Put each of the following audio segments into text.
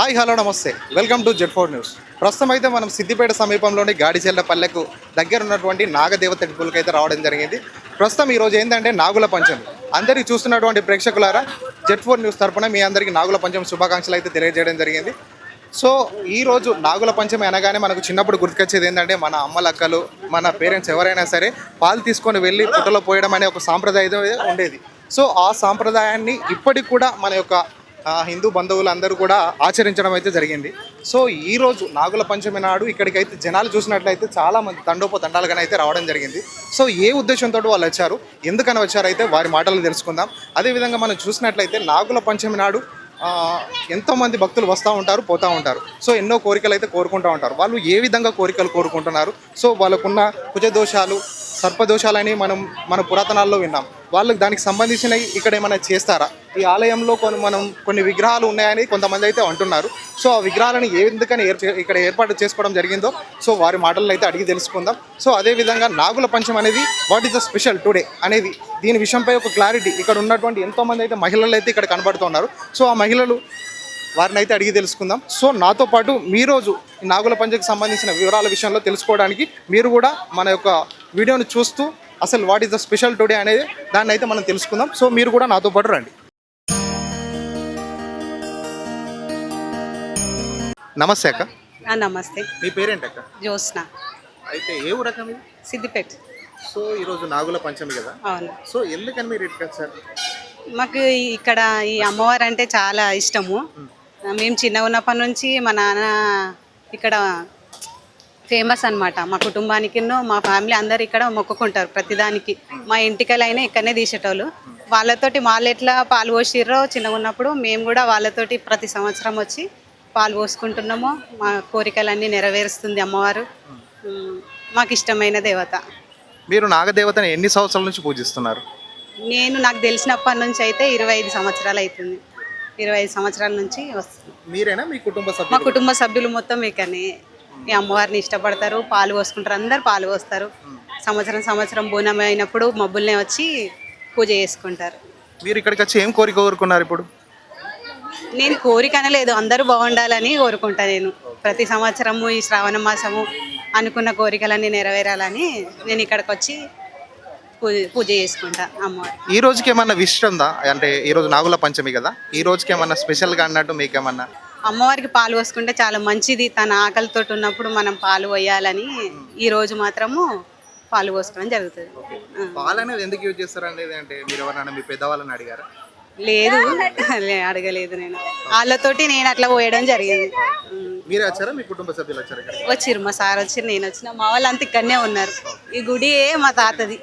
Hi hello నమస్తే. Welcome to Z four news. ప్రస్తుతం అయితే మనం సిద్దిపేట సమీపంలోని గాడిచెల్ల పల్లెకు దగ్గర ఉన్నటువంటి నాగదేవత టెంపుల్కి అయితే రావడం జరిగింది. ప్రస్తుతం ఈరోజు ఏంటంటే నాగుల పంచమి. అందరికీ చూస్తున్నటువంటి ప్రేక్షకులారా జెడ్ ఫోర్ న్యూస్ తరపున మీ అందరికీ నాగుల పంచమి శుభాకాంక్షలు అయితే తెలియజేయడం జరిగింది. సో ఈ రోజు నాగుల పంచమి అనగానే మనకు చిన్నప్పుడు గుర్తుకొచ్చేది ఏంటంటే మన అమ్మలక్కలు మన పేరెంట్స్ ఎవరైనా సరే పాలు తీసుకొని వెళ్ళి పుట్టలో పోయడం అనే ఒక సాంప్రదాయం ఉండేది. సో ఆ సాంప్రదాయాన్ని ఇప్పటికి కూడా మన యొక్క హిందూ బంధువులు అందరూ కూడా ఆచరించడం అయితే జరిగింది. సో ఈరోజు నాగుల పంచమి నాడు ఇక్కడికైతే జనాలు చూసినట్లయితే చాలా మంది తండోప తండాలుగానే అయితే రావడం జరిగింది. సో ఏ ఉద్దేశంతో వాళ్ళు వచ్చారు ఎందుకని వచ్చారైతే వారి మాటలు తెలుసుకుందాం. అదేవిధంగా మనం చూసినట్లయితే నాగుల పంచమి నాడు ఎంతోమంది భక్తులు వస్తూ ఉంటారు పోతూ ఉంటారు. సో ఎన్నో కోరికలు అయితే కోరుకుంటూ ఉంటారు. వాళ్ళు ఏ విధంగా కోరికలు కోరుకుంటున్నారు? సో వాళ్ళకున్న కుజదోషాలు సర్పదోషాలని మనం మన పురాతనాల్లో విన్నాం. వాళ్ళకి దానికి సంబంధించినవి ఇక్కడ ఏమైనా చేస్తారా? ఈ ఆలయంలో కొన్ని మనం కొన్ని విగ్రహాలు ఉన్నాయని కొంతమంది అయితే అంటున్నారు. సో ఆ విగ్రహాలను ఏ ఎందుకని ఏర్- ఇక్కడ ఏర్పాటు చేసుకోవడం జరిగిందో సో వారి మాటలను అయితే అడిగి తెలుసుకుందాం. సో అదేవిధంగా నాగుల పంచం అనేది what is the special today అనేది దీని విషయంపై ఒక క్లారిటీ. ఇక్కడ ఉన్నటువంటి ఎంతోమంది అయితే మహిళలు అయితే ఇక్కడ కనబడుతున్నారు. సో ఆ మహిళలు వారిని అయితే అడిగి తెలుసుకుందాం. సో నాతో పాటు మీ రోజు నాగుల పంచకు సంబంధించిన వివరాల విషయంలో తెలుసుకోవడానికి మీరు కూడా మన యొక్క వీడియోని చూస్తూ అసలు what is the special today అనేది దాన్ని అయితే మనం తెలుసుకుందాం. సో మీరు కూడా నాతో పాటు రండి. నమస్తే అక్క. నమస్తే. మీ పేరేంటి అక్క? జ్యోత్స్న. అయితే ఏ ఊరక మీరు సిద్దిపేట. సో ఈరోజు నాగుల పంచమి కదా? అవును. సో ఎందుకని మీరు ఇక్కడికి వచ్చారు? మాకు ఇక్కడ ఈ అమ్మవారు అంటే చాలా ఇష్టము. మేము చిన్న ఉన్నప్పటి నుంచి మా నాన్న ఇక్కడ ఫేమస్ అన్నమాట. మా కుటుంబానికి మా ఫ్యామిలీ అందరు ఇక్కడ మొక్కుకుంటారు ప్రతిదానికి. మా ఇంటికలైనా ఇక్కడనే తీసేటోళ్ళు. వాళ్ళతోటి వాళ్ళు ఎట్లా పాలు పోసిర్రో చిన్నగా ఉన్నప్పుడు మేము కూడా వాళ్ళతోటి ప్రతి సంవత్సరం వచ్చి పాలు పోసుకుంటున్నాము. మా కోరికలన్నీ నెరవేరుస్తుంది అమ్మవారు. మాకు ఇష్టమైన దేవత. మీరు నాగదేవతని ఎన్ని సంవత్సరాల నుంచి పూజిస్తున్నారు? నేను నాకు తెలిసినప్పటి నుంచి అయితే ఇరవై ఐదు సంవత్సరాలు అవుతుంది ఇరవై ఐదు సంవత్సరాల నుంచి వస్తుంది. మీరేనా మీ కుటుంబ మా సభ్యులు? కుటుంబ సభ్యులు మొత్తం ఇకనే ఈ అమ్మవారిని ఇష్టపడతారు పాలు పోసుకుంటారు అందరు పాలు పోస్తారు. సంవత్సరం సంవత్సరం బోనం అయినప్పుడు మబ్బుల్నే వచ్చి పూజ చేసుకుంటారు. మీరు ఇక్కడికి వచ్చి ఏం కోరిక కోరుకున్నారు ఇప్పుడు? నేను కోరిక అనలేదు అందరూ బాగుండాలని కోరుకుంటా నేను. ప్రతి సంవత్సరము ఈ శ్రావణ మాసము అనుకున్న కోరికలన్నీ నెరవేరాలని నేను ఇక్కడికి వచ్చి పూజ పూజ చేసుకుంటా అమ్మవారి ఈ రోజుకి ఏమన్నా విష్ ఉందా? అంటే ఈ రోజు నాగుల పంచమి కదా ఈ రోజుకి ఏమన్నా స్పెషల్గా అన్నట్టు మీకేమన్నా అమ్మవారికి పాలు పోసుకుంటే చాలా మంచిది. తన ఆకలితో ఉన్నప్పుడు మనం పాలు పోయాలని ఈ రోజు మాత్రము పాలు పోసుకోవడం జరుగుతుంది. పాలు అనేది ఎందుకు యూజ్ చేస్తారు అనేది అంటే మీరు ఎవరైనా మీ పెద్దవాళ్ళని అడిగారా? లేదు. అడగలేదు నేను. వాళ్ళతోటి నేను అట్లా పోయడం జరిగింది. మీరే వచ్చారా? మీ కుటుంబ సభ్యులు వచ్చారా వచ్చిర్రు మా సార్ వచ్చి నేను వచ్చిన. మా వాళ్ళు అంతా ఇక్కడనే ఉన్నారు. ఈ గుడి మా తాతది.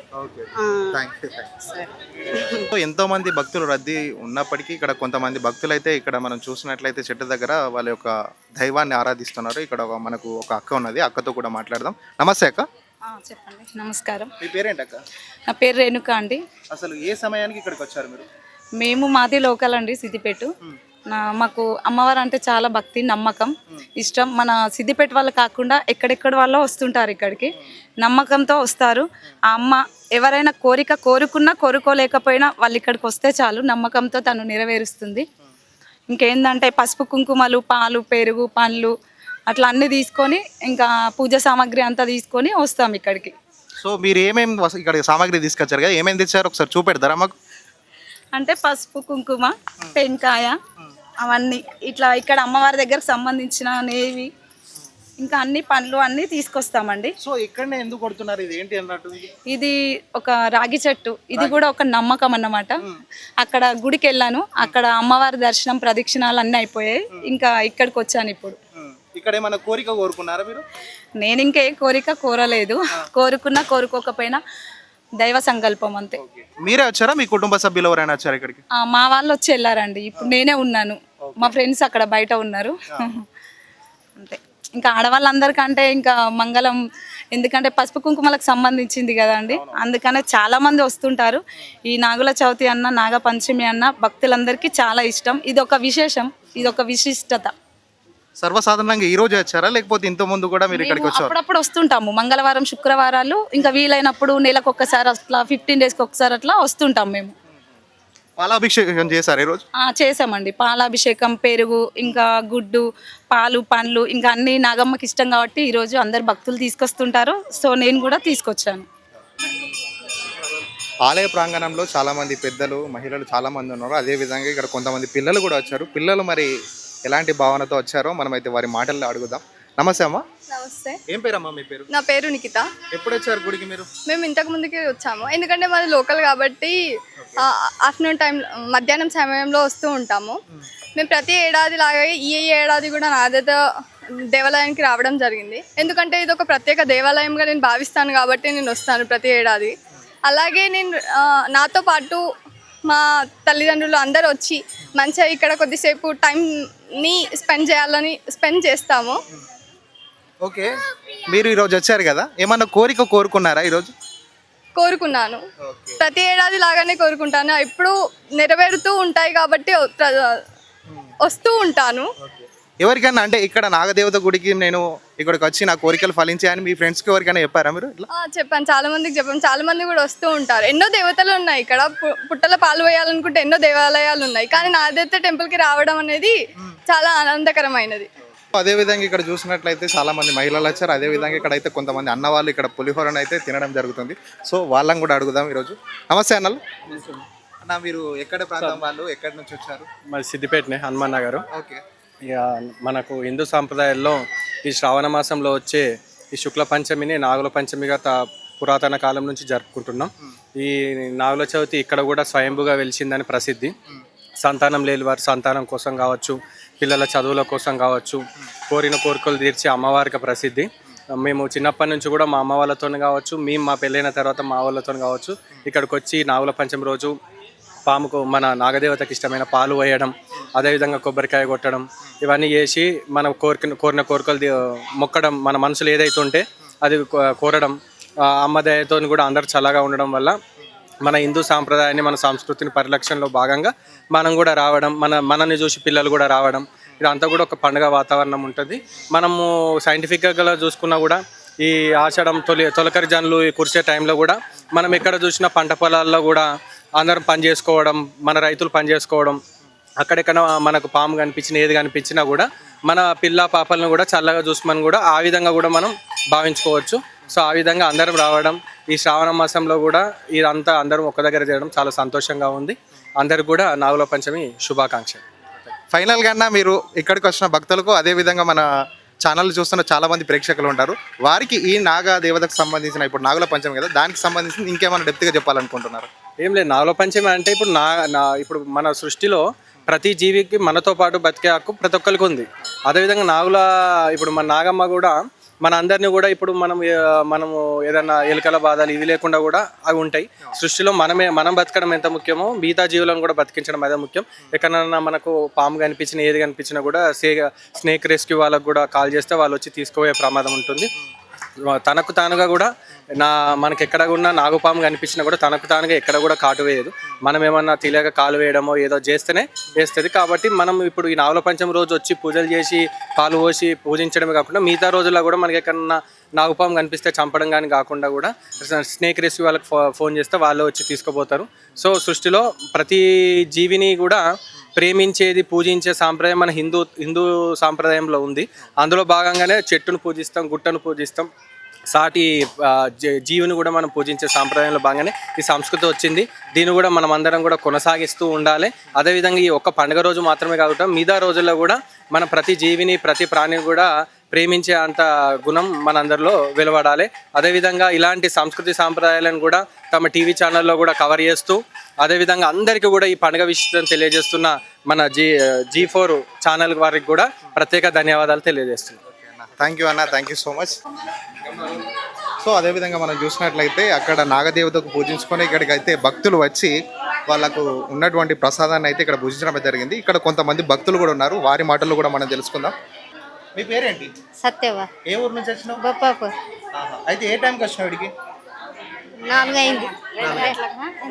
ఎంతో మంది భక్తులు రద్దీ ఉన్నప్పటికీ ఇక్కడ కొంతమంది భక్తులు అయితే ఇక్కడ మనం చూసినట్లయితే చెట్టు దగ్గర వాళ్ళ యొక్క దైవాన్ని ఆరాధిస్తున్నారు. ఇక్కడ ఒక మనకు ఒక అక్క ఉన్నది. అక్కతో కూడా మాట్లాడదాం. నమస్తే అక్క. చెప్పండి. నమస్కారం. మీ పేరేంటి అక్క? నా పేరు రేణుక అండి. అసలు ఏ సమయానికి ఇక్కడికి వచ్చారు మీరు? మేము మాది లోకల్ అండి సిద్దిపేట. మాకు అమ్మవారు అంటే చాలా భక్తి నమ్మకం ఇష్టం. మన సిద్దిపేట వాళ్ళు కాకుండా ఎక్కడెక్కడ వాళ్ళు వస్తుంటారు ఇక్కడికి. నమ్మకంతో వస్తారు. ఆ అమ్మ ఎవరైనా కోరిక కోరుకున్నా కోరుకోలేకపోయినా వాళ్ళు ఇక్కడికి వస్తే చాలు. నమ్మకంతో తను నెరవేరుస్తుంది. ఇంకేందంటే పసుపు కుంకుమలు పాలు పెరుగు పండ్లు అట్లా అన్నీ తీసుకొని ఇంకా పూజ సామాగ్రి అంతా తీసుకొని వస్తాం ఇక్కడికి. సో మీరు ఏమేమి ఇక్కడ సామాగ్రి తీసుకొచ్చారు కదా? ఏమేమి తెచ్చారు? ఒకసారి చూపెడతారా మాకు? అంటే పసుపు కుంకుమ టెంకాయ అవన్నీ. ఇట్లా ఇక్కడ అమ్మవారి దగ్గరకు సంబంధించిన నేవి ఇంకా అన్ని పండ్లు అన్నీ తీసుకొస్తామండి. సో ఇక్కడనే ఎందుకు కొడుతున్నారు? ఇది ఏంటి అన్నట్టు? ఇది ఒక రాగి చెట్టు. ఇది కూడా ఒక నమ్మకం అన్నమాట. అక్కడ గుడికి వెళ్ళాను అక్కడ అమ్మవారి దర్శనం ప్రదక్షిణాలు అన్నీ అయిపోయాయి. ఇంకా ఇక్కడికి వచ్చాను ఇప్పుడు. ఇక్కడ ఏమైనా కోరిక కోరుకున్నారా మీరు? నేను ఇంకా ఏ కోరిక కోరలేదు. కోరుకున్నా కోరుకోకపోయినా దైవ సంకల్పం అంతే. మీరే వచ్చారా? మీ కుటుంబ సభ్యులు ఎవరైనా వచ్చారా ఇక్కడికి? ఆ, మా వాళ్ళు వచ్చి వెళ్ళారండి. ఇప్పుడు నేనే ఉన్నాను. మా ఫ్రెండ్స్ అక్కడ బయట ఉన్నారు. అంతే. ఇంకా ఆడవాళ్ళందరికంటే ఇంకా మంగళం ఎందుకంటే పసుపు కుంకుమలకు సంబంధించింది కదండి. అందుకనే చాలా మంది వస్తుంటారు. ఈ నాగుల చవితి అన్న నాగ పంచమి అన్న భక్తులందరికీ చాలా ఇష్టం. ఇది ఒక విశేషం. ఇది ఒక విశిష్టత. సర్వసాధారణంగా ఈ రోజే వచ్చారా? లేకపోతే ఇంత ముందు కూడా మీరు ఇక్కడికి వచ్చారు? అప్పుడప్పుడు వస్తుంటాము. మంగళవారం శుక్రవారాలు ఇంకా వీలైనప్పుడు నెలకు ఒక్కసారి అట్లా ఫిఫ్టీన్ డేస్కి ఒకసారి అట్లా వస్తుంటాం మేము. పాలాభిషేకం చేశారు ఈరోజు? చేసామండి పాలాభిషేకం పెరుగు ఇంకా గుడ్డు పాలు పండ్లు ఇంకా అన్ని నాగమ్మకి ఇష్టం కాబట్టి ఈరోజు అందరు భక్తులు తీసుకొస్తుంటారు. సో నేను కూడా తీసుకొచ్చాను. ఆలయ ప్రాంగణంలో చాలా మంది పెద్దలు మహిళలు చాలా మంది ఉన్నారు. అదే విధంగా ఇక్కడ కొంతమంది పిల్లలు కూడా వచ్చారు. పిల్లలు మరి ఎలాంటి భావనతో వచ్చారో మనమైతే వారి మాటల్లో అడుగుదాం. నమస్తే అమ్మా. నమస్తే. ఏం పేరమ్మా మీ పేరు? నా పేరు నిఖిత. ఎప్పుడు వచ్చారు గుడికి మీరు? మేము ఇంతకు ముందుకే వచ్చాము. ఎందుకంటే మాది లోకల్ కాబట్టి ఆఫ్టర్నూన్ టైం మధ్యాహ్నం సమయంలో వస్తూ ఉంటాము. మేము. ప్రతి ఏడాది లాగా ఈ ఏడాది కూడా నాదత దేవాలయానికి రావడం జరిగింది. ఎందుకంటే ఇది ఒక ప్రత్యేక దేవాలయంగా నేను భావిస్తాను కాబట్టి నేను వస్తాను ప్రతి ఏడాది. అలాగే నేను నాతో పాటు మా తల్లిదండ్రులు అందరూ వచ్చి మంచిగా ఇక్కడ కొద్దిసేపు టైంని స్పెండ్ చేయాలని స్పెండ్ చేస్తాము. ఓకే. మీరు ఈరోజు వచ్చారు కదా? ఏమన్నా కోరిక కోరుకున్నారా ఈరోజు? కోరుకున్నాను. ప్రతి ఏడాది లాగానే కోరుకుంటాను. ఎప్పుడు నెరవేరుతూ ఉంటాయి కాబట్టి ప్ర- వస్తూ ఉంటాను. ఎవరికైనా అంటే ఇక్కడ నాగదేవత గుడికి నేను ఇక్కడికి వచ్చి నా కోరికలు ఫలించాయని మీ ఫ్రెండ్స్కి ఎవరికైనా చెప్పారా మీరు? ఇట్లా ఆ, చెప్పాను. చాలా మందికి చెప్పాను. చాలా మంది కూడా వస్తూ ఉంటారు. ఎన్నో దేవతలు ఉన్నాయి ఇక్కడ. పు- పుట్టల పాలు వేయాలనుకుంటే ఎన్నో దేవాలయాలు ఉన్నాయి. కానీ నాదైతే టెంపుల్కి రావడం అనేది చాలా ఆనందకరమైనది. అదే విధంగా ఇక్కడ చూసినట్లయితే చాలా మంది మహిళలు వచ్చారు. అదే విధంగా ఇక్కడ అయితే కొంతమంది అన్న వాళ్ళు ఇక్కడ పులిహోరను అయితే తినడం జరుగుతుంది. సో వాళ్ళని కూడా అడుగుదాం ఈరోజు. నమస్తే అన్నలు. అన్న మీరు ఎక్కడ ప్రాంతం వాళ్ళు? ఎక్కడి నుంచి వచ్చారు? మరి సిద్దిపేటనే హనుమాన్ నగర్. ఓకే. మనకు హిందూ సాంప్రదాయాల్లో ఈ శ్రావణ మాసంలో వచ్చే ఈ శుక్ల పంచమిని నాగుల పంచమిగా తా పురాతన కాలం నుంచి జరుపుకుంటున్నాం. ఈ నాగుల చవితి ఇక్కడ కూడా స్వయంభుగా వెలిసిందని ప్రసిద్ధి. సంతానం లేని వారు సంతానం కోసం కావచ్చు పిల్లల చదువుల కోసం కావచ్చు కోరిన కోరికలు తీర్చే అమ్మవారికి ప్రసిద్ధి. మేము చిన్నప్పటి నుంచి కూడా మా అమ్మ వాళ్ళతో కావచ్చు మేము మా పెళ్ళైన తర్వాత మా వాళ్ళతో కావచ్చు ఇక్కడికి వచ్చి నాగుల పంచమి రోజు పాముకు మన నాగదేవతకి ఇష్టమైన పాలు వేయడం అదేవిధంగా కొబ్బరికాయ కొట్టడం ఇవన్నీ చేసి మన కోరిక కోరిన కోరికలు మొక్కడం మన మనసులో ఏదైతే ఉంటే అది కోరడం ఆ అమ్మ దయతో కూడా అందరు చల్లగా ఉండడం వల్ల మన హిందూ సాంప్రదాయాన్ని మన సంస్కృతిని పరిరక్షణలో భాగంగా మనం కూడా రావడం మన మనల్ని చూసి పిల్లలు కూడా రావడం ఇదంతా కూడా ఒక పండుగ వాతావరణం ఉంటుంది. మనము సైంటిఫిక్గా చూసుకున్నా కూడా ఈ ఆషాఢం తొలి తొలకరి జనులు ఈ కురిసే టైంలో కూడా మనం ఎక్కడ చూసినా పంట పొలాల్లో కూడా అందరం పని చేసుకోవడం మన రైతులు పని చేసుకోవడం అక్కడెక్కడ మనకు పాము కనిపించినా ఏది కనిపించినా కూడా మన పిల్ల పాపలను కూడా చల్లగా చూసుమని కూడా ఆ విధంగా కూడా మనం భావించుకోవచ్చు. సో ఆ విధంగా అందరం రావడం ఈ శ్రావణ మాసంలో కూడా ఇదంతా అందరం ఒక దగ్గర చేయడం చాలా సంతోషంగా ఉంది. అందరికి కూడా నాగుల పంచమి శుభాకాంక్షలు. ఫైనల్గా అన్న మీరు ఇక్కడికి వచ్చిన భక్తులకు అదే విధంగా మన ఛానల్ చూస్తున్న చాలా మంది ప్రేక్షకులు ఉంటారు. వారికి ఈ నాగ దేవతకు సంబంధించిన ఇప్పుడు నాగుల పంచమి కదా దానికి సంబంధించి ఇంకేమైనా డెప్త్గా చెప్పాలనుకుంటున్నారు? ఏం లేదు నాగుల పంచమి అంటే ఇప్పుడు నా నా ఇప్పుడు మన సృష్టిలో ప్రతి జీవికి మనతో పాటు బతికే హక్కు ప్రతి ఒక్కరికి ఉంది. అదేవిధంగా నాగుల ఇప్పుడు మన నాగమ్మ కూడా మన అందరినీ కూడా ఇప్పుడు మనం మనము ఏదైనా ఎలుకల బాధలు ఇవి లేకుండా కూడా అవి ఉంటాయి. సృష్టిలో మనమే మనం బతకడం ఎంత ముఖ్యమో మిగతా జీవులను కూడా బతికించడం అదే ముఖ్యం. ఎక్కడన్నా మనకు పాము కనిపించిన ఏది కనిపించినా కూడా సే స్నేక్ రెస్క్యూ వాళ్ళకు కూడా కాల్ చేస్తే వాళ్ళు వచ్చి తీసుకుపోయే ప్రమాదం ఉంటుంది. తనకు తానుగా కూడా నా మనకి ఎక్కడ ఉన్నా నాగుపాము కనిపించినా కూడా తనకు తానుగా ఎక్కడ కూడా కాటు వేయదు. మనం ఏమన్నా తెలియక కాలు వేయడమో ఏదో చేస్తేనే వేస్తుంది. కాబట్టి మనం ఇప్పుడు ఈ నాగుల పంచమి రోజు వచ్చి పూజలు చేసి పాలు పోసి పూజించడమే కాకుండా మిగతా రోజుల్లో కూడా మనకి ఎక్కడన్నా నాగుపాము కనిపిస్తే చంపడం కానీ కాకుండా కూడా స్నేక్ రెస్క్యూ వాళ్ళకి ఫో ఫోన్ చేస్తే వాళ్ళు వచ్చి తీసుకుపోతారు. సో సృష్టిలో ప్రతి జీవిని కూడా ప్రేమించేది పూజించే సాంప్రదాయం మన హిందూ హిందూ సాంప్రదాయంలో ఉంది. అందులో భాగంగానే చెట్టును పూజిస్తాం గుట్టను పూజిస్తాం. సాటి జీవిని జీవుని కూడా మనం పూజించే సాంప్రదాయంలో భాగంగానే ఈ సంస్కృతి వచ్చింది. దీన్ని కూడా మనం అందరం కూడా కొనసాగిస్తూ ఉండాలి. అదేవిధంగా ఈ ఒక్క పండుగ రోజు మాత్రమే కాకుండా మిగతా రోజుల్లో కూడా మన ప్రతి జీవిని ప్రతి ప్రాణిని కూడా ప్రేమించే అంత గుణం మనందరిలో వెలువడాలి. అదేవిధంగా ఇలాంటి సంస్కృతి సాంప్రదాయాలను కూడా తమ టీవీ ఛానల్లో కూడా కవర్ చేస్తూ అదేవిధంగా అందరికీ కూడా ఈ పండుగ విషయం తెలియజేస్తున్న మన జీ జీ ఫోర్ ఛానల్ వారికి కూడా ప్రత్యేక ధన్యవాదాలు తెలియజేస్తున్నాం. థ్యాంక్ యూ అన్న. Thank you so much so అదేవిధంగా మనం చూసినట్లయితే అక్కడ నాగదేవతకు పూజించుకొని ఇక్కడికి అయితే భక్తులు వచ్చి వాళ్ళకు ఉన్నటువంటి ప్రసాదాన్ని అయితే ఇక్కడ పూజించడం జరిగింది. ఇక్కడ కొంతమంది భక్తులు కూడా ఉన్నారు. వారి మాటలు కూడా మనం తెలుసుకుందాం. మీ పేరేంటి? సత్యవా ఏ ఊరు నుంచి వచ్చినావు? బొప్పాపు అయితే ఏ టైంకి వచ్చినావు ఇడికి నాలుగు అయింది ఎంత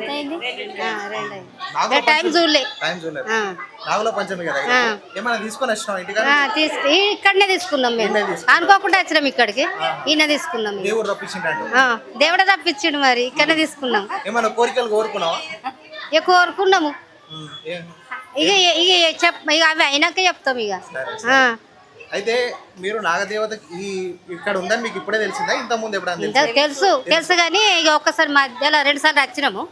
అయింది ఆ, రెండు అయింది ఇంకా టైం చూడలే. టైం చూడలేదు ఆ, నాగుల పంచమి కదా ఆ. ఏమైనా తీసుకొని వచ్చినావు ఇంటికి ఆ, తీసుకు ఈ- ఇక్కడనే తీసుకున్నాం మేము. అనుకోకుండా వచ్చినాం ఇక్కడికి. ఈయన తీసుకున్నాం మేము. దేవుడు రప్పించిండు ఆ, దేవుడే తప్పించిండు మరి. ఇక్కడనే తీసుకున్నాం. ఏమైనా కోరికలు కోరుకున్నావా? ఇక కోరుకున్నాము. ఇక ఇక చెప్ ఇక అవి అయినాక చెప్తాం ఇక. ఆ. అయితే మీరు నాగదేవత ఈ ఇక్కడ ఉందని మీకు ఇప్పుడే తెలిసిందా? ఇంత ముందు ఎప్పుడైనా ఇంత తెలుసు తెలుసు కానీ ఇక ఒక్కసారి మధ్యలో రెండు సార్లు వచ్చినాము.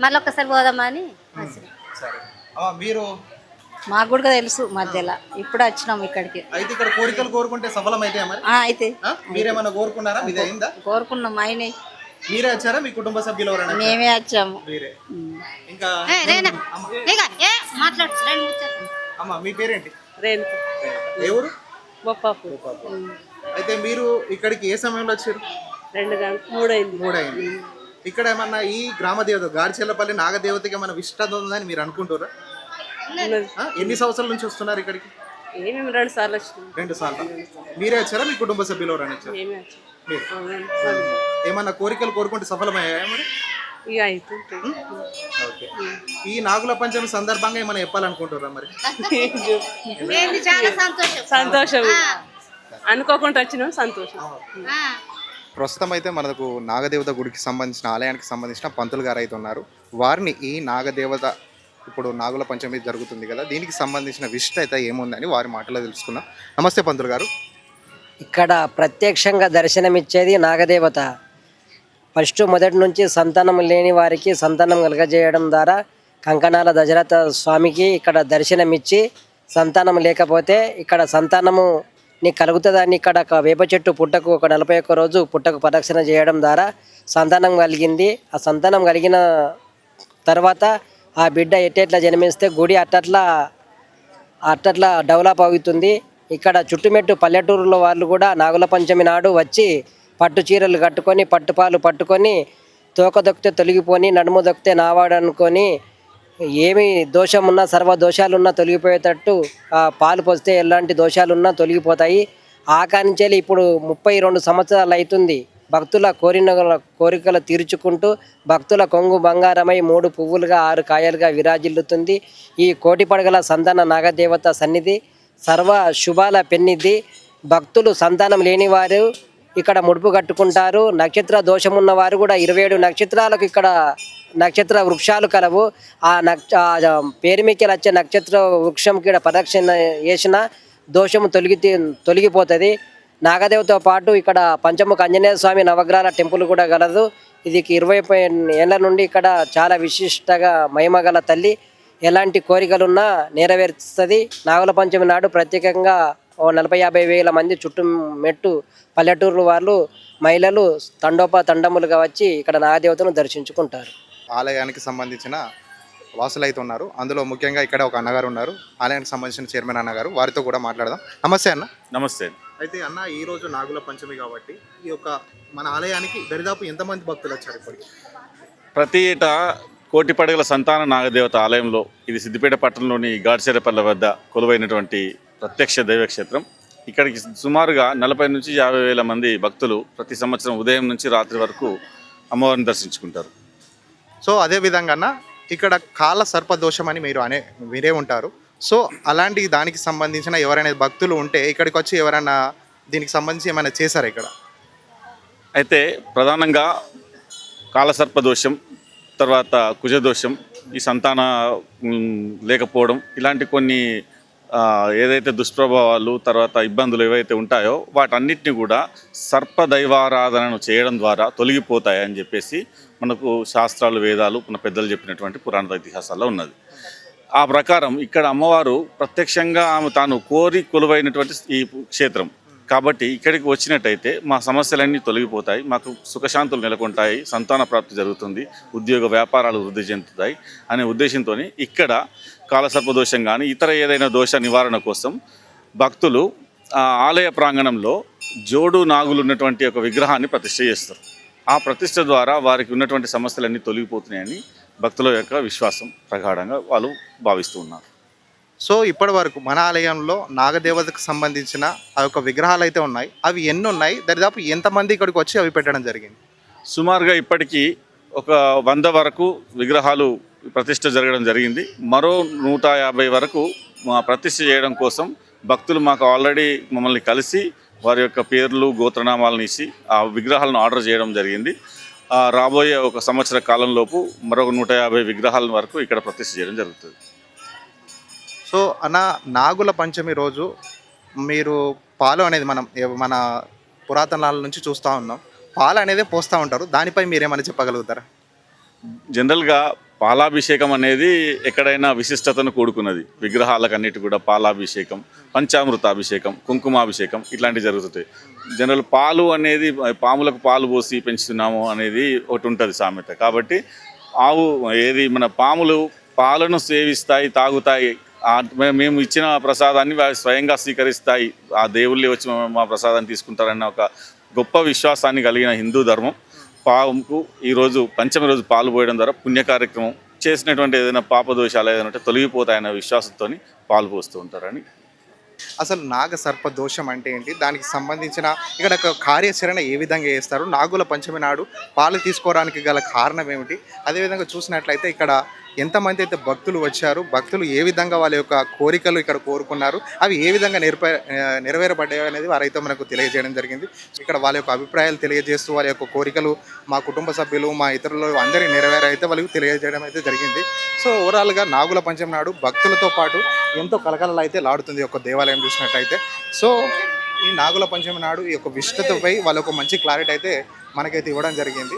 మళ్ళీ ఒక్కసారి పోదామని. సరే. అమ్మా, మీరు? మాకు కూడా తెలుసు మధ్యలో. ఇప్పుడు వచ్చినాం ఇక్కడికి. అయితే ఇక్కడ కోరికలు కోరుకుంటే సఫలం అయితే? మీరేమన్నా కోరుకున్నారా? మీది అయిందా? కోరుకున్నాం ఆయన మీరే వచ్చారా? మీ కుటుంబ సభ్యులు ఎవరైనా? మేమే వచ్చాము. మీరే. ఇంకా మాట్లాడు. అమ్మ మీ పేరేంటి? రేణుక. ఊరు? బొప్పాపు అయితే మీరు ఇక్కడికి ఏ సమయంలో వచ్చారు? రెండు గంటలు మూడైంది. మూడైంది. ఇక్కడ ఏమన్నా ఈ గ్రామ దేవత గాడిచెల్లపల్లి నాగదేవతకి ఏమైనా విష్టత ఉందని మీరు అనుకుంటారా ఆ? ఎన్ని సంవత్సరాల నుంచి వస్తున్నారు ఇక్కడికి? ఏమేమి రెండు సార్లు వచ్చినాం రెండు సార్లు? మీరే వచ్చారా? మీ కుటుంబ సభ్యులు ఎవరైనా వచ్చారు? మీరు. ఏమన్నా కోరికలు కోరుకుంటే సఫలమయ్యాయా మరి? ఇక ఓకే. ఈ నాగుల పంచమి సందర్భంగా ఏమైనా చెప్పాలనుకుంటారా మరి? ఏంది చాలా సంతోషం. సంతోషం. అనుకోకుండా వచ్చినాం సంతోషం. ఆ. ప్రస్తుతం అయితే మనకు నాగదేవత గుడికి సంబంధించిన ఆలయానికి సంబంధించిన పంతులు గారు అయితే ఉన్నారు. వారిని ఈ నాగదేవత ఇప్పుడు నాగుల పంచమి జరుగుతుంది కదా దీనికి సంబంధించిన విష్ట అయితే ఏముందని వారి మాటలో తెలుసుకుందాం. నమస్తే పంతులు గారు. ఇక్కడ ప్రత్యక్షంగా దర్శనమిచ్చేది నాగదేవత. ఫస్ట్ మొదటి నుంచి సంతానం లేని వారికి సంతానం కలగజేయడం ద్వారా కంకణాల దశరథ స్వామికి ఇక్కడ దర్శనమిచ్చి సంతానం లేకపోతే ఇక్కడ సంతానము నీకు కలుగుతుందని ఇక్కడ ఒక వేప చెట్టు పుట్టకు ఒక నలభై ఒక్క రోజు పుట్టకు ప్రదక్షిణ చేయడం ద్వారా సంతానం కలిగింది. ఆ సంతానం కలిగిన తర్వాత ఆ బిడ్డ ఎట్టెట్లా జన్మిస్తే గుడి అట్టట్లా అట్టట్లా డెవలప్ అవుతుంది. ఇక్కడ చుట్టుమెట్టు పల్లెటూరులో వాళ్ళు కూడా నాగుల పంచమి నాడు వచ్చి పట్టు చీరలు కట్టుకొని పట్టుపాలు పట్టుకొని తోక దొక్కితే తొలగిపోని నడుము దొక్కితే నావాడు అనుకొని ఏమి దోషం ఉన్నా సర్వ దోషాలున్నా తొలగిపోయేటట్టు పాలు పోస్తే ఎలాంటి దోషాలున్నా తొలగిపోతాయి. ఆ ఇప్పుడు ముప్పై రెండు సంవత్సరాలు అవుతుంది భక్తుల కోరిన కోరికలు తీర్చుకుంటూ భక్తుల కొంగు బంగారమై మూడు పువ్వులుగా ఆరు కాయలుగా విరాజిల్లుతుంది. ఈ కోటి పడగల సంతాన నాగదేవత సన్నిధి సర్వ శుభాల పెన్నిధి భక్తులు సంతానం లేని వారు ఇక్కడ ముడుపు కట్టుకుంటారు. నక్షత్ర దోషం ఉన్న వారు కూడా ఇరవై ఏడు నక్షత్రాలకు ఇక్కడ నక్షత్ర వృక్షాలు కలవు. ఆ నక్ష ఆ వచ్చే నక్షత్ర వృక్షం ఇక్కడ ప్రదక్షిణ చేసిన దోషము తొలగి తొలగిపోతుంది. నాగదేవతో పాటు ఇక్కడ పంచముఖ ఆంజనేయ స్వామి నవగ్రహాల టెంపుల్ కూడా గలదు. ఇది ఇరవై ఏళ్ళ నుండి ఇక్కడ చాలా విశిష్టగా మహిమగల తల్లి. ఎలాంటి కోరికలున్నా నెరవేరుస్తుంది నాగుల పంచమి నాడు ప్రత్యేకంగా ఓ నలభై యాభై వేల మంది చుట్టూ మెట్టు పల్లెటూరు వాళ్ళు మహిళలు తండోప తండములుగా వచ్చి ఇక్కడ నాగదేవతను దర్శించుకుంటారు. ఆలయానికి సంబంధించిన వాసులు అయితే ఉన్నారు. అందులో ముఖ్యంగా ఇక్కడ ఒక అన్నగారు ఉన్నారు. ఆలయానికి సంబంధించిన చైర్మన్ అన్నగారు. వారితో కూడా మాట్లాడదాం. నమస్తే అన్న. నమస్తే. అయితే అన్న ఈ రోజు నాగుల పంచమి కాబట్టి ఈ యొక్క మన ఆలయానికి దరిదాపు ఎంతమంది భక్తులు వచ్చారు ఇప్పటికి? ప్రతి ఏటా కోటి పడగల సంతాన నాగదేవత ఆలయంలో ఇది సిద్దిపేట పట్టణంలోని గాడ్చెరపల్లె వద్ద కొలువైనటువంటి ప్రత్యక్ష దైవక్షేత్రం. ఇక్కడికి సుమారుగా నలభై నుంచి యాభై వేల మంది భక్తులు ప్రతి సంవత్సరం ఉదయం నుంచి రాత్రి వరకు అమ్మవారిని దర్శించుకుంటారు. సో అదే విధంగా అన్న ఇక్కడ కాల సర్ప దోషం అని మీరు అనే మీరే ఉంటారు. సో అలాంటి దానికి సంబంధించిన ఎవరైనా భక్తులు ఉంటే ఇక్కడికి వచ్చి ఎవరైనా దీనికి సంబంధించి ఏమైనా చేశారా ఇక్కడ? అయితే ప్రధానంగా కాలసర్ప దోషం తర్వాత కుజదోషం ఈ సంతాన లేకపోవడం ఇలాంటి కొన్ని ఏదైతే దుష్ప్రభావాలు తర్వాత ఇబ్బందులు ఏవైతే ఉంటాయో వాటన్నిటిని కూడా సర్ప దైవారాధనను చేయడం ద్వారా తొలగిపోతాయని చెప్పేసి మనకు శాస్త్రాలు వేదాలు మన పెద్దలు చెప్పినటువంటి పురాణ ఇతిహాసాల్లో ఉన్నది. ఆ ప్రకారం ఇక్కడ అమ్మవారు ప్రత్యక్షంగా ఆమె తాను కోరి కొలువైనటువంటి ఈ క్షేత్రం. కాబట్టి ఇక్కడికి వచ్చినట్టయితే మా సమస్యలన్నీ తొలగిపోతాయి మాకు సుఖశాంతులు నెలకొంటాయి సంతాన ప్రాప్తి జరుగుతుంది ఉద్యోగ వ్యాపారాలు వృద్ధి చెందుతాయి అనే ఉద్దేశంతో ఇక్కడ కాలసర్ప దోషం కానీ ఇతర ఏదైనా దోష నివారణ కోసం భక్తులు ఆ ఆలయ ప్రాంగణంలో జోడు నాగులు ఉన్నటువంటి ఒక విగ్రహాన్ని ప్రతిష్ఠ చేస్తారు. ఆ ప్రతిష్ఠ ద్వారా వారికి ఉన్నటువంటి సమస్యలన్నీ తొలగిపోతున్నాయని భక్తుల యొక్క విశ్వాసం ప్రగాఢంగా వాళ్ళు భావిస్తూ ఉన్నారు. సో ఇప్పటి వరకు మన ఆలయంలో నాగదేవతకు సంబంధించిన ఆ యొక్క విగ్రహాలు అయితే ఉన్నాయి. అవి ఎన్ని ఉన్నాయి? దరిదాపు ఎంతమంది ఇక్కడికి వచ్చి అవి పెట్టడం జరిగింది? సుమారుగా ఇప్పటికీ ఒక వంద వరకు విగ్రహాలు ప్రతిష్ఠ జరగడం జరిగింది. మరో నూట యాభై వరకు మా ప్రతిష్ఠ చేయడం కోసం భక్తులు మాకు ఆల్రెడీ మమ్మల్ని కలిసి వారి యొక్క పేర్లు గోత్రనామాలను ఇచ్చి ఆ విగ్రహాలను ఆర్డర్ చేయడం జరిగింది. రాబోయే ఒక సంవత్సర కాలంలోపు మరొక నూట యాభై విగ్రహాల వరకు ఇక్కడ ప్రతిష్ఠ చేయడం జరుగుతుంది. సో అన్న నాగుల పంచమి రోజు మీరు పాలు అనేది మనం మన పురాతనాల నుంచి చూస్తూ ఉన్నాం. పాలు అనేది పోస్తూ ఉంటారు. దానిపై మీరేమైనా చెప్పగలుగుతారా? జనరల్గా పాలాభిషేకం అనేది ఎక్కడైనా విశిష్టతను కూడుకున్నది. విగ్రహాలకన్నిటి కూడా పాలాభిషేకం పంచామృతాభిషేకం కుంకుమాభిషేకం ఇట్లాంటివి జరుగుతుంటాయి. జనరల్ పాలు అనేది పాములకు పాలు పోసి పెంచుతున్నాము అనేది ఒకటి ఉంటుంది సామెత. కాబట్టి ఆవు ఏది మన పాములు పాలను సేవిస్తాయి తాగుతాయి. మేము ఇచ్చిన ప్రసాదాన్ని స్వయంగా స్వీకరిస్తాయి. ఆ దేవుళ్ళే వచ్చి మా ప్రసాదాన్ని తీసుకుంటారన్న ఒక గొప్ప విశ్వాసాన్ని కలిగిన హిందూ ధర్మం. పాపంకు ఈరోజు పంచమి రోజు పాలు పోయడం ద్వారా పుణ్య కార్యక్రమం చేసినటువంటి ఏదైనా పాపదోషాలు ఏదైనా ఉంటే తొలగిపోతాయన్న విశ్వాసంతో పాలు పోస్తూ ఉంటారని. అసలు నాగ సర్ప దోషం అంటే ఏంటి? దానికి సంబంధించిన ఇక్కడ ఒక కార్యాచరణ ఏ విధంగా చేస్తారు? నాగుల పంచమి నాడు పాలు తీసుకోవడానికి గల కారణం ఏమిటి? అదేవిధంగా చూసినట్లయితే ఇక్కడ ఎంతమంది అయితే భక్తులు వచ్చారు భక్తులు ఏ విధంగా వాళ్ళ యొక్క కోరికలు ఇక్కడ కోరుకున్నారు అవి ఏ విధంగా నెరపే నెరవేరబడ్డాయి అనేది వారైతే మనకు తెలియజేయడం జరిగింది. ఇక్కడ వాళ్ళ యొక్క అభిప్రాయాలు తెలియజేస్తూ వాళ్ళ యొక్క కోరికలు మా కుటుంబ సభ్యులు మా ఇతరులు అందరి నెరవేరైతే వాళ్ళకి తెలియజేయడం అయితే జరిగింది. సో ఓవరాల్గా నాగుల పంచమి నాడు భక్తులతో పాటు ఎంతో కలకలలు అయితే లాడుతుంది ఒక దేవాలయం చూసినట్టయితే. సో ఈ నాగుల పంచమి నాడు ఈ యొక్క విశిష్టతపై వాళ్ళ ఒక మంచి క్లారిటీ అయితే మనకైతే ఇవ్వడం జరిగింది.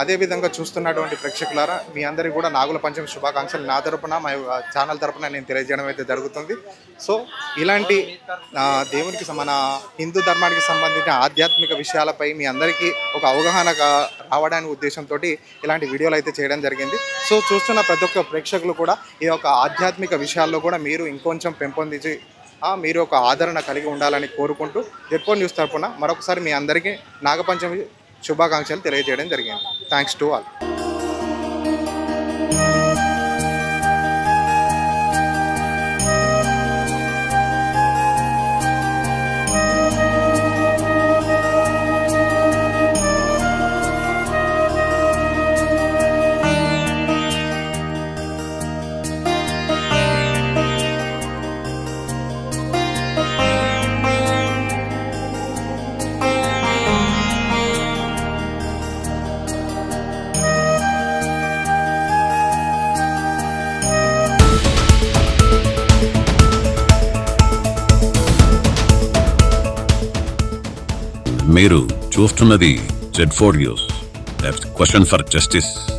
అదేవిధంగా చూస్తున్నటువంటి ప్రేక్షకులారా మీ అందరికీ కూడా నాగుల పంచమి శుభాకాంక్షలు నా తరపున మా ఛానల్ తరపున నేను తెలియజేయడం అయితే జరుగుతుంది. సో ఇలాంటి దేవునికి మన హిందూ ధర్మానికి సంబంధించిన ఆధ్యాత్మిక విషయాలపై మీ అందరికీ ఒక అవగాహన రావడానికి ఉద్దేశంతో ఇలాంటి వీడియోలు అయితే చేయడం జరిగింది. సో చూస్తున్న ప్రతి ఒక్క ప్రేక్షకులు కూడా ఈ యొక్క ఆధ్యాత్మిక విషయాల్లో కూడా మీరు ఇంకొంచెం పెంపొందించి మీరు ఒక ఆదరణ కలిగి ఉండాలని కోరుకుంటూ జెడ్కోన్ న్యూస్ తరపున మరొకసారి మీ అందరికీ నాగపంచమి శుభాకాంక్షలు తెలియజేయడం జరిగింది. Thanks to all proof to Nadi. Z4 News. Next question for justice.